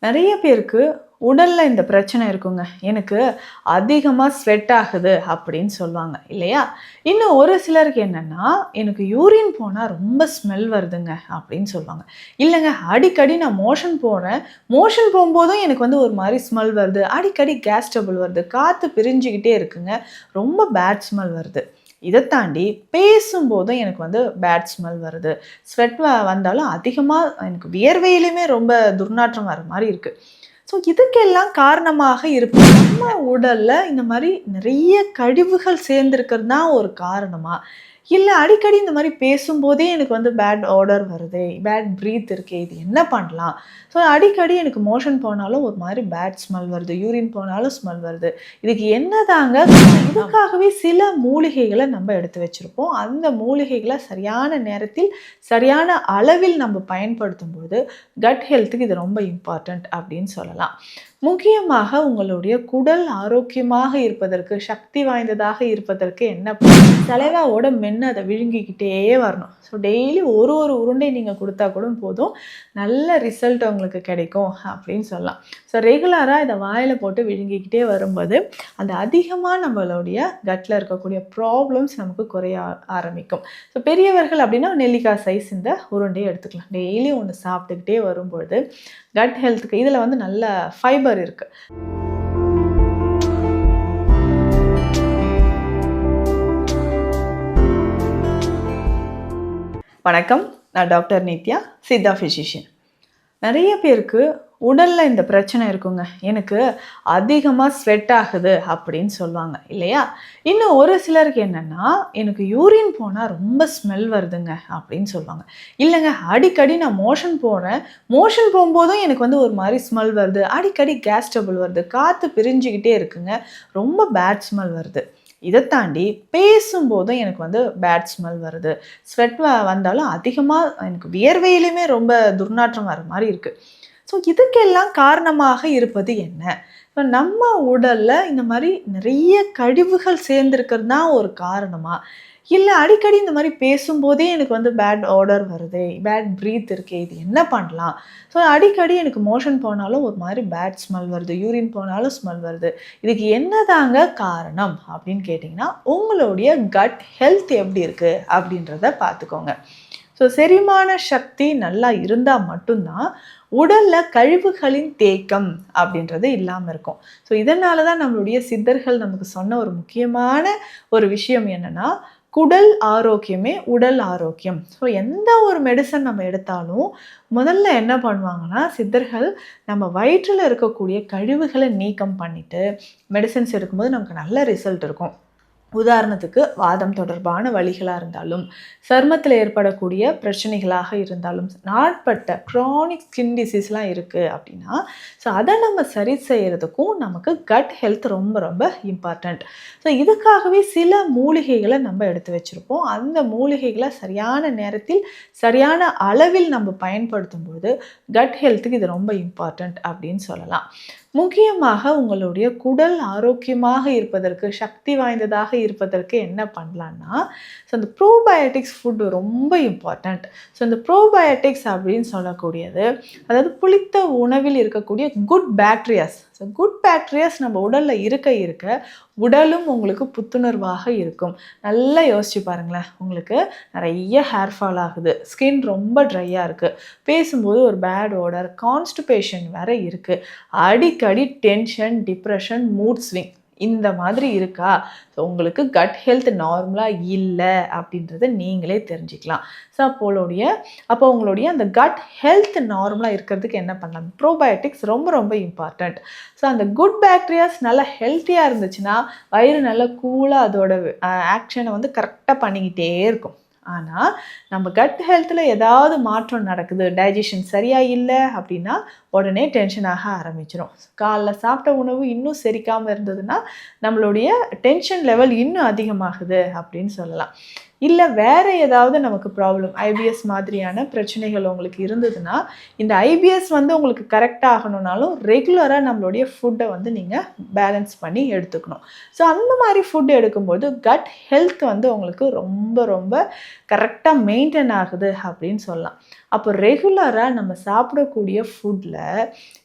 நிறைய பேருக்கு உடலில் இந்த பிரச்சனை இருக்குங்க. எனக்கு அதிகமாக ஸ்வெட் ஆகுது அப்படின்னு சொல்லுவாங்க இல்லையா? இன்னும் ஒரு சிலருக்கு என்னன்னா எனக்கு யூரின் போனால் ரொம்ப ஸ்மெல் வருதுங்க அப்படின்னு சொல்லுவாங்க. இல்லைங்க அடிக்கடி நான் மோஷன் போகிறேன் மோஷன் போகும்போதும் எனக்கு வந்து ஒரு மாதிரி ஸ்மெல் வருது. அடிக்கடி கேஸ் டபுள் வருது. காற்று பிரிஞ்சுக்கிட்டே இருக்குங்க. ரொம்ப பேட் ஸ்மெல் வருது. இதை தாண்டி பேசும்போதும் எனக்கு வந்து பேட் ஸ்மெல் வருது. ஸ்வெட் வந்தாலும் அதிகமாக எனக்கு வியர்வையிலுமே ரொம்ப துர்நாற்றம் வர மாதிரி இருக்குது ஸோ இதுக்கெல்லாம் காரணமாக இருப்பது நம்ம உடலில் இந்த மாதிரி நிறைய கழிவுகள் சேர்ந்துருக்கிறது தான் ஒரு காரணமாக இல்லை அடிக்கடி இந்த மாதிரி பேசும்போதே எனக்கு வந்து பேட் ஆர்டர் வருது பேட் ப்ரீத் இருக்கே இது என்ன பண்ணலாம்? ஸோ அடிக்கடி எனக்கு மோஷன் போனாலும் ஒரு மாதிரி பேட் ஸ்மெல் வருது யூரின் போனாலும் ஸ்மெல் வருது. இதுக்கு என்னதாங்க? இதுக்காகவே சில மூலிகைகளை நம்ம எடுத்து வச்சுருப்போம். அந்த மூலிகைகளை சரியான நேரத்தில் சரியான அளவில் நம்ம பயன்படுத்தும் போது கட் ஹெல்த்துக்கு இது ரொம்ப இம்பார்ட்டண்ட் அப்படின்னு சொல்லலாம். முக்கியமாக உங்களுடைய குடல் ஆரோக்கியமாக இருப்பதற்கு சக்தி வாய்ந்ததாக இருப்பதற்கு என்ன தலைவாவோட மென்று அதை விழுங்கிக்கிட்டே வரணும். ஸோ டெய்லி ஒரு ஒரு உருண்டை நீங்கள் கொடுத்தா கூட போதும். நல்ல ரிசல்ட் உங்களுக்கு கிடைக்கும் அப்படின்னு சொல்லலாம். ஸோ ரெகுலராக இதை வாயில் போட்டு விழுங்கிக்கிட்டே வரும்போது அந்த அதிகமாக நம்மளுடைய கட்டில் இருக்கக்கூடிய ப்ராப்ளம்ஸ் நமக்கு குறைய ஆரம்பிக்கும். ஸோ பெரியவர்கள் அப்படின்னா நெல்லிக்காய் சைஸ் இந்த உருண்டையை எடுத்துக்கலாம். டெய்லி ஒன்று சாப்பிட்டுக்கிட்டே வரும்பொழுது கட் ஹெல்த்துக்கு இதில் வந்து நல்ல ஃபைபர் இருக்குது வணக்கம். நான் டாக்டர் நித்யா சித்தா ஃபிசிஷியன் நிறைய பேருக்கு உடலில் இந்த பிரச்சனை இருக்குங்க. எனக்கு அதிகமாக ஸ்வெட் ஆகுது அப்படின்னு சொல்லுவாங்க இல்லையா? இன்னும் ஒரு சிலருக்கு என்னென்னா எனக்கு யூரின் போனால் ரொம்ப ஸ்மெல் வருதுங்க அப்படின்னு சொல்லுவாங்க. இல்லைங்க அடிக்கடி நான் மோஷன் போகிறேன் மோஷன் போகும்போதும் எனக்கு வந்து ஒரு மாதிரி ஸ்மெல் வருது. அடிக்கடி கேஸ் டபுள் வருது. காற்று பிரிஞ்சுக்கிட்டே இருக்குங்க. ரொம்ப பேட் ஸ்மெல் வருது. இதை தாண்டி பேசும்போதும் எனக்கு வந்து பேட் ஸ்மெல் வருது. ஸ்வெட் வந்தாலும் அதிகமாக எனக்கு வியர்வையிலுமே ரொம்ப துர்நாற்றம் வர மாதிரி இருக்குது ஸோ இதுக்கெல்லாம் காரணமாக இருப்பது என்ன? இப்போ நம்ம உடலில் இந்த மாதிரி நிறைய கழிவுகள் சேர்ந்துருக்கிறது தான் ஒரு காரணமாக இல்லை அடிக்கடி இந்த மாதிரி பேசும்போதே எனக்கு வந்து பேட் ஆர்டர் வருது பேட் ப்ரீத் இருக்கே இது என்ன பண்ணலாம்? ஸோ அடிக்கடி எனக்கு மோஷன் போனாலும் ஒரு மாதிரி பேட் ஸ்மெல் வருது யூரின் போனாலும் ஸ்மெல் வருது. இதுக்கு என்னதாங்க காரணம் அப்படின்னு கேட்டிங்கன்னா உங்களுடைய கட் ஹெல்த் எப்படி இருக்குது அப்படின்றத பார்த்துக்கோங்க. ஸோ செரிமான சக்தி நல்லா இருந்தால் மட்டும்தான் உடலில் கழிவுகளின் தேக்கம் அப்படின்றது இல்லாமல் இருக்கும். ஸோ இதனால தான் நம்மளுடைய சித்தர்கள் நமக்கு சொன்ன ஒரு முக்கியமான ஒரு விஷயம் என்னென்னா குடல் ஆரோக்கியமே உடல் ஆரோக்கியம். ஸோ எந்த ஒரு மெடிசன் நம்ம எடுத்தாலும் முதல்ல என்ன பண்ணுவாங்கன்னா சித்தர்கள் நம்ம வயிற்றில் இருக்கக்கூடிய கழிவுகளை நீக்கம் பண்ணிவிட்டு மெடிசன்ஸ் எடுக்கும்போது நமக்கு நல்ல ரிசல்ட் இருக்கும். உதாரணத்துக்கு வாதம் தொடர்பான வழிகளாக இருந்தாலும் சருமத்தில் ஏற்படக்கூடிய பிரச்சனைகளாக இருந்தாலும் நாட்பட்ட க்ரானிக் ஸ்கின் டிசீஸ்லாம் இருக்குது அப்படின்னா ஸோ அதை நம்ம சரி செய்கிறதுக்கும் நமக்கு கட் ஹெல்த் ரொம்ப ரொம்ப இம்பார்ட்டண்ட் ஸோ இதுக்காகவே சில மூலிகைகளை நம்ம எடுத்து வச்சுருப்போம். அந்த மூலிகைகளை சரியான நேரத்தில் சரியான அளவில் நம்ம பயன்படுத்தும் போது கட் ஹெல்த்துக்கு இது ரொம்ப இம்பார்ட்டண்ட் அப்படின்னு சொல்லலாம். முக்கியமாக உங்களுடைய குடல் ஆரோக்கியமாக இருப்பதற்கு சக்தி வாய்ந்ததாக இருப்பதற்கு என்ன பண்ணலான்னா ஸோ இந்த ப்ரோபயோட்டிக்ஸ் ஃபுட்டு ரொம்ப இம்பார்ட்டண்ட் ஸோ இந்த ப்ரோபயோட்டிக்ஸ் அப்படின்னு சொல்லக்கூடியது அதாவது புளித்த உணவில் இருக்கக்கூடிய good bacterias so good bacterias நம்ம உடலில் இருக்க இருக்க உடலும் உங்களுக்கு புத்துணர்வாக இருக்கும். நல்லா யோசிச்சு பாருங்களேன். உங்களுக்கு நிறைய ஹேர் ஃபால் ஆகுது. ஸ்கின் ரொம்ப ட்ரையாக இருக்குது பேசும்போது ஒரு பேட் ஓடர் கான்ஸ்டிபேஷன் வேறு இருக்குது அடிக்கடி டென்ஷன் டிப்ரெஷன் மூட் ஸ்விங் இந்த மாதிரி இருக்கா? ஸோ உங்களுக்கு கட் ஹெல்த் நார்மலாக இல்லை அப்படின்றத நீங்களே தெரிஞ்சுக்கலாம். ஸோ அப்போளுடைய அப்போ உங்களுடைய அந்த கட் ஹெல்த் நார்மலாக இருக்கிறதுக்கு என்ன பண்ணலாம்? ப்ரோபயோட்டிக்ஸ் ரொம்ப ரொம்ப இம்பார்ட்டண்ட் ஸோ அந்த குட் பேக்டீரியாஸ் நல்லா ஹெல்த்தியாக இருந்துச்சுன்னா வயிறு நல்லா கூலாக அதோட ஆக்ஷனை வந்து கரெக்டாக பண்ணிக்கிட்டே இருக்கும். ஆனால் நம்ம கட் ஹெல்த்தில் ஏதாவது மாற்றம் நடக்குது டைஜஷன் சரியாக இல்லை அப்படின்னா உடனே டென்ஷன் ஆக ஆரம்பிச்சிடும் காலைல சாப்பிட்ட உணவு இன்னும் செரிக்காமல் இருந்ததுன்னா நம்மளுடைய டென்ஷன் லெவல் இன்னும் அதிகமாகுது அப்படின்னு சொல்லலாம். இல்லை வேறு ஏதாவது நமக்கு ப்ராப்ளம் ஐபிஎஸ் மாதிரியான பிரச்சனைகள் உங்களுக்கு இருந்ததுன்னா இந்த ஐபிஎஸ் வந்து உங்களுக்கு கரெக்டாக ஆகணும்னாலும் ரெகுலராக நம்மளுடைய ஃபுட்டை வந்து நீங்கள் பேலன்ஸ் பண்ணி எடுத்துக்கணும். ஸோ அந்த மாதிரி ஃபுட் எடுக்கும்போது கட் ஹெல்த் வந்து உங்களுக்கு ரொம்ப ரொம்ப கரெக்டாக மெயின்டைன் ஆகுது அப்படின்னு சொல்லலாம். அப்போ ரெகுலராக நம்ம சாப்பிடக்கூடிய ஃபுட்டில்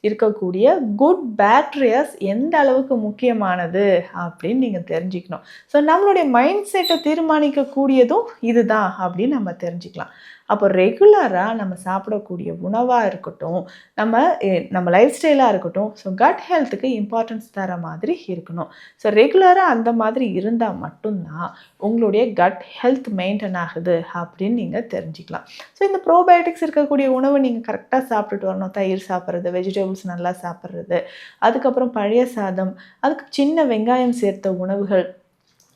இருக்கக்கூடிய குட் பேக்டீரியாஸ் எந்த அளவுக்கு முக்கியமானது அப்படின்னு நீங்கள் தெரிஞ்சுக்கணும். ஸோ நம்மளுடைய மைண்ட் செட்டை தீர்மானிக்கக்கூடியதும் இதுதான் அப்படின்னு நம்ம தெரிஞ்சுக்கலாம். அப்போ ரெகுலராக நம்ம சாப்பிடக்கூடிய உணவாக இருக்கட்டும் நம்ம நம்ம லைஃப் ஸ்டைலாக இருக்கட்டும் ஸோ கட் ஹெல்த்துக்கு இம்பார்ட்டன்ஸ் தர மாதிரி இருக்கணும். ஸோ ரெகுலராக அந்த மாதிரி இருந்தால் மட்டும்தான் உங்களுடைய கட் ஹெல்த் மெயின்டைன் ஆகுது அப்படின்னு நீங்கள் தெரிஞ்சுக்கலாம். ஸோ இந்த ப்ரோபயோட்டிக்ஸ் இருக்கக்கூடிய உணவை நீங்கள் கரெக்டாக சாப்பிட்டுட்டு வரணும். தயிர் சாப்பிட்றது வெஜிடபிள்ஸ் நல்லா சாப்பிட்றது அதுக்கப்புறம் பழைய சாதம் அதுக்கு சின்ன வெங்காயம் சேர்த்த உணவுகள்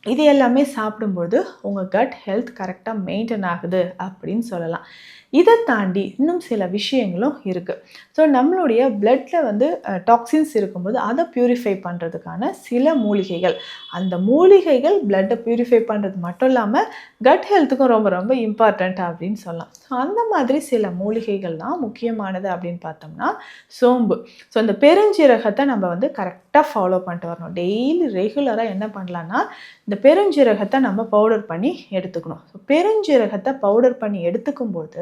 இது எல்லாமே சாப்பிடும்போது உங்கள் கட் ஹெல்த் கரெக்டாக மெயின்டைன் ஆகுது அப்படின்னு சொல்லலாம். இதை தாண்டி இன்னும் சில விஷயங்களும் இருக்குது ஸோ நம்மளுடைய பிளட்டில் வந்து டாக்ஸின்ஸ் இருக்கும்போது அதை ப்யூரிஃபை பண்ணுறதுக்கான சில மூலிகைகள். அந்த மூலிகைகள் பிளட்டை ப்யூரிஃபை பண்ணுறது மட்டும் இல்லாமல் கட் ஹெல்த்துக்கும் ரொம்ப ரொம்ப இம்பார்ட்டண்ட் அப்படின்னு சொல்லலாம். ஸோ அந்த மாதிரி சில மூலிகைகள் தான் முக்கியமானது அப்படின்னு பார்த்தோம்னா சோம்பு. ஸோ இந்த பெருஞ்சீரகத்தை நம்ம வந்து கரெக்டாக ஃபாலோ பண்ணிட்டு வரணும். டெய்லி ரெகுலராக என்ன பண்ணலான்னா இந்த பெருஞ்சீரகத்தை நம்ம பவுடர் பண்ணி எடுத்துக்கணும். ஸோ பெருஞ்சீரகத்தை பவுடர் பண்ணி எடுத்துக்கும் போது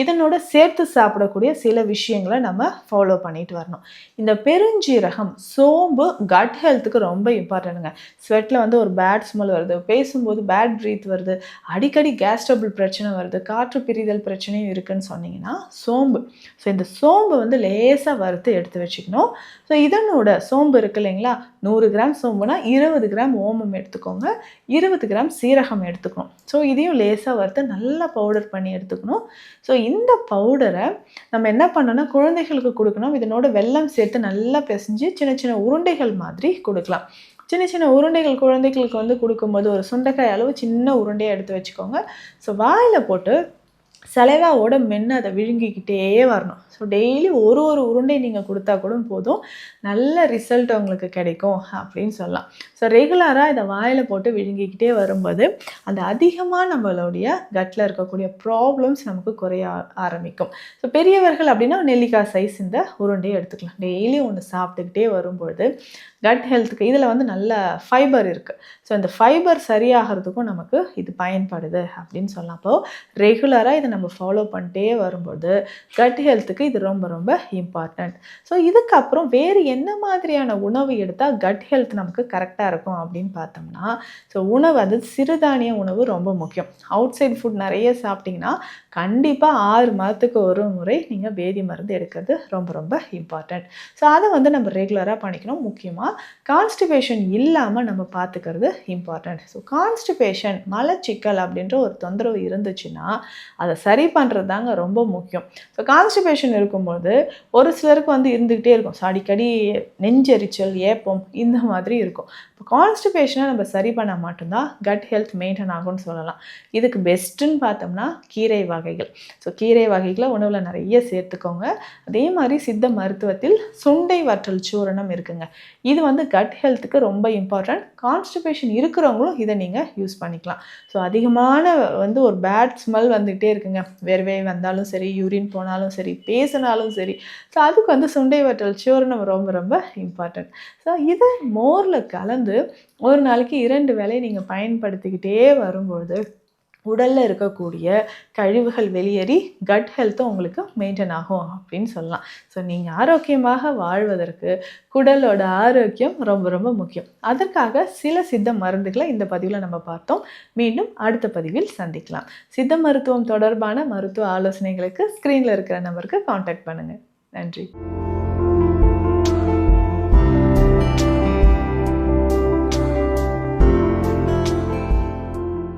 இதனோட சேர்த்து சாப்பிடக்கூடிய சில விஷயங்களை நம்ம ஃபாலோ பண்ணிட்டு வரணும். இந்த பெருஞ்சீரகம் சோம்பு கட் ஹெல்த்துக்கு ரொம்ப இம்பார்ட்டன்ட்டுங்க ஸ்வெட்டில் வந்து ஒரு பேட் ஸ்மெல் வருது. பேசும்போது பேட் ப்ரீத் வருது. அடிக்கடி கேஸ்ட்ரபுள் பிரச்சனை வருது. காற்று பிரிதல் பிரச்சனையும் இருக்குன்னு சொன்னீங்கன்னா சோம்பு. ஸோ இந்த சோம்பு வந்து லேசாக வறுத்து எடுத்து வச்சுக்கணும். ஸோ இதனோட சோம்பு இருக்கு இல்லைங்களா? நூறு கிராம் சோம்புனா இருபது கிராம் ஓமம் எடுத்துக்கோங்க. இருபது கிராம் சீரகம் எடுத்துக்கணும். ஸோ இதையும் லேசாக வறுத்து நல்லா பவுடர் பண்ணி எடுத்துக்கணும். ஸோ இந்த பவுடரை நம்ம என்ன பண்ணோம்னா குழந்தைகளுக்கு கொடுக்கணும். இதனோட வெல்லம் சேர்த்து நல்லா பிசைஞ்சு சின்ன சின்ன உருண்டைகள் மாதிரி கொடுக்கலாம். சின்ன சின்ன உருண்டைகள் குழந்தைகளுக்கு வந்து கொடுக்கும்போது ஒரு சுண்டைக்காய் அளவு சின்ன உருண்டையாக எடுத்து வச்சுக்கோங்க. ஸோ வாயில் போட்டு சலைவாவோட மென்று அதை விழுங்கிக்கிட்டே வரணும். ஸோ டெய்லி ஒரு ஒரு உருண்டை நீங்கள் கொடுத்தா கூட போதும். நல்ல ரிசல்ட் உங்களுக்கு கிடைக்கும் அப்படின்னு சொல்லலாம். ஸோ ரெகுலராக இதை வாயில் போட்டு விழுங்கிக்கிட்டே வரும்போது அந்த அதிகமாக நம்மளுடைய கட்டில் இருக்கக்கூடிய ப்ராப்ளம்ஸ் நமக்கு குறைய ஆரம்பிக்கும். ஸோ பெரியவர்கள் அப்படின்னா நெல்லிக்காய் சைஸ் இந்த உருண்டையை எடுத்துக்கலாம். டெய்லி ஒன்று சாப்பிட்டுக்கிட்டே வரும்பொழுது கட் ஹெல்த்துக்கு இதில் வந்து நல்ல ஃபைபர் இருக்குது ஸோ இந்த ஃபைபர் சரியாகிறதுக்கும் நமக்கு இது பயன்படுது அப்படின்னு சொல்லலாம். அப்போது ரெகுலராக இதை நம்ம ஃபாலோ பண்ணிட்டே வரும்போது கட் ஹெல்த்துக்கு இது ரொம்ப ரொம்ப இம்பார்ட்டண்ட் ஸோ இதுக்கப்புறம் வேறு என்ன மாதிரியான உணவு எடுத்தால் கட் ஹெல்த் நமக்கு கரெக்டாக இருக்கும் அப்படின்னு பார்த்தோம்னா ஸோ உணவு அது சிறுதானிய உணவு ரொம்ப முக்கியம். அவுட் சைட் ஃபுட் நிறைய சாப்பிட்டிங்கன்னா கண்டிப்பாக ஆறு மாதத்துக்கு ஒரு முறை நீங்கள் வேதி மருந்து எடுக்கிறது ரொம்ப ரொம்ப இம்பார்ட்டண்ட் ஸோ அதை வந்து நம்ம ரெகுலராக பண்ணிக்கணும். முக்கியமாக கான்ஸ்டிபேஷன் இல்லாமல் நம்ம பார்த்துக்கிறது இம்பார்ட்டண்ட் ஸோ கான்ஸ்டிபேஷன் மலச்சிக்கல் அப்படின்ற ஒரு தொந்தரவு இருந்துச்சுன்னா அதை சரி பண்ணுறது தாங்க ரொம்ப முக்கியம். ஸோ கான்ஸ்டிபேஷன் இருக்கும்போது ஒரு சிலருக்கு வந்து இருந்துக்கிட்டே இருக்கும். ஸோ அடிக்கடி நெஞ்செரிச்சல் ஏப்பம் இந்த மாதிரி இருக்கும். கான்ஸ்டிபேஷனை நம்ம சரி பண்ணால் மட்டும்தான் கட் ஹெல்த் மெயின்டைன் ஆகும்னு சொல்லலாம். இதுக்கு பெஸ்ட்டுன்னு பார்த்தோம்னா கீரை வகைகள். ஸோ கீரை வகைகளை உணவில் நிறைய சேர்த்துக்கோங்க. அதே மாதிரி சித்த மருத்துவத்தில் சுண்டை வற்றல் சூரணம் இருக்குங்க. இது வந்து கட் ஹெல்த்துக்கு ரொம்ப இம்பார்ட்டன்ட் கான்ஸ்டிபேஷன் இருக்கிறவங்களும் இதை நீங்கள் யூஸ் பண்ணிக்கலாம். ஸோ அதிகமான வந்து ஒரு பேட் ஸ்மெல் வந்துகிட்டே இருக்குங்க. வேர்வை வந்தாலும் சரி யூரின் போனாலும் சரி பேசினாலும் சரி. ஸோ அதுக்கு வந்து சுண்டை வற்றல் சூரணம் ரொம்ப ரொம்ப இம்பார்ட்டன்ட் ஸோ இதை மோரில் கலந்து ஒரு நாளைக்கு இரண்டு வேலை நீங்கள் பயன்படுத்திக்கிட்டே வரும்பொழுது உடலில் இருக்கக்கூடிய கழிவுகள் வெளியேறி கட் ஹெல்த்தும் உங்களுக்கு மெயின்டைன் ஆகும் அப்படின்னு சொல்லலாம். ஸோ நீங்கள் ஆரோக்கியமாக வாழ்வதற்கு குடலோட ஆரோக்கியம் ரொம்ப ரொம்ப முக்கியம். அதற்காக சில சித்த மருந்துகளை இந்த பதிவில் நம்ம பார்த்தோம். மீண்டும் அடுத்த பதிவில் சந்திக்கலாம். சித்த மருத்துவம் தொடர்பான மருத்துவ ஆலோசனைகளுக்கு ஸ்க்ரீனில் இருக்கிற நம்பருக்கு காண்டாக்ட் பண்ணுங்கள் நன்றி.